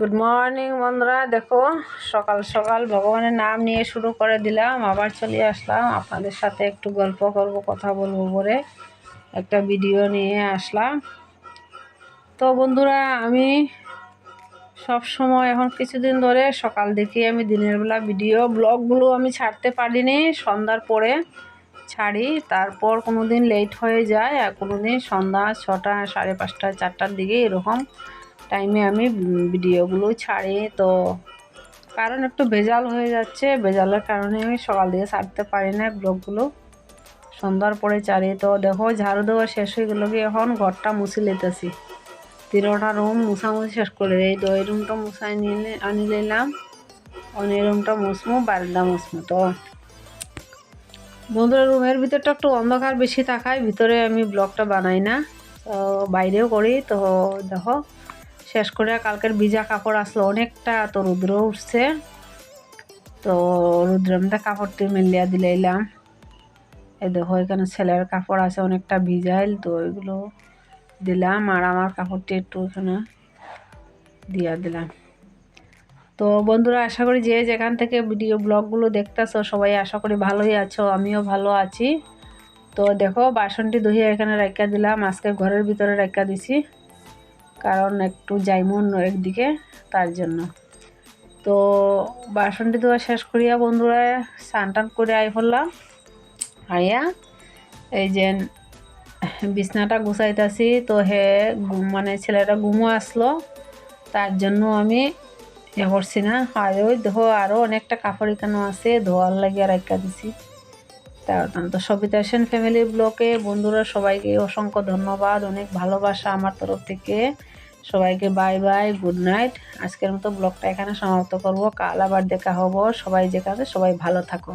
Good morning বন্ধুরা। দেখো, সকাল সকাল ভগবানের নাম নিয়ে শুরু করে দিলাম। আবার চলে আসলাম। আপনাদের সাথে একটু গল্প করব, কথা বলব বলে একটা ভিডিও নিয়ে আসলাম। তো বন্ধুরা, আমি সব সময় এখন কিছুদিন ধরে সকাল দেখি আমি দিনের বেলা ভিডিও, ব্লগগুলো আমি ছাড়তে পারিনি। সন্ধ্যার পরে ছাড়ি। তারপর কোনো দিন লেট হয়ে যায়। আর কোনো দিন সন্ধ্যা ছটা, সাড়ে পাঁচটা, চারটার দিকে এরকম টাইমে আমি ভিডিওগুলো ছাড়ি, তো কারণ একটু ভেজাল হয়ে যাচ্ছে। ভেজালের কারণে আমি সকাল দিকে ছাড়তে পারি না ব্লগগুলো সন্ধ্যার পরে ছাড়ি, তো দেখো ঝাড়ু দেওয়া শেষ হয়ে গেলো কি, এখন ঘরটা মুছে লেতেছি তিনোটা রুম মুছামুছি শেষ করে এই এই রুমটা মুছাই নিয়ে আনি নিলাম, অন্য রুমটা মুসমু বারিন্দা মুসমু তো। বন্ধুরা, রুমের ভিতরটা একটু অন্ধকার বেশি থাকায় ভিতরে আমি ব্লগটা বানাই না, তো বাইরেও করি, তো দেখো। শেষ করে কালকের ভিজা কাপড় আসলো। অনেকটা তো রুদ্র উঠছে। তো রুদ্রমটা কাপড়টি মিলিয়া দিলাইলাম এই দেখো, এখানে ছেলের কাপড় আছে, অনেকটা ভিজাইল, তো ওইগুলো দিলাম। আর আমার কাপড়টি একটু এখানে দিয়া দিলাম। তো বন্ধুরা, আশা করি যে যেখান থেকে ভিডিও ব্লগগুলো দেখতেছো, সবাই আশা করি ভালোই আছো, আমিও ভালো আছি। তো দেখো, বাসনটি ধুয়ে এখানে রাখা দিলাম। আজকে ঘরের ভিতরে রাখা দিছি। কারণ একটু যাইমন একদিকে তার জন্য। তো বাসনটি ধোয়া শেষ করিয়া বন্ধুরা স্নান টান করে আই ফেললাম আইয়া এই যে বিছনাটা গুছাইতেছি, তো হে মানে ছেলেটা ঘুমো আসলো। তার জন্য আমি এ করছি না। আর ওই ধো আরও অনেকটা কাপড় এখানে আছে, ধোয়ার লাগিয়ে রাখা দিছি। তো সবিতা সেন ফ্যামিলি ব্লকে বন্ধুরা সবাইকে অসংখ্য ধন্যবাদ, অনেক ভালোবাসা আমার তরফ থেকে। সবাইকে বাই বাই গুড নাইট আজকের মতো ব্লগটা এখানে সমাপ্ত করব। কাল আবার দেখা হব। সবাই যেখানে সবাই ভালো থাকো।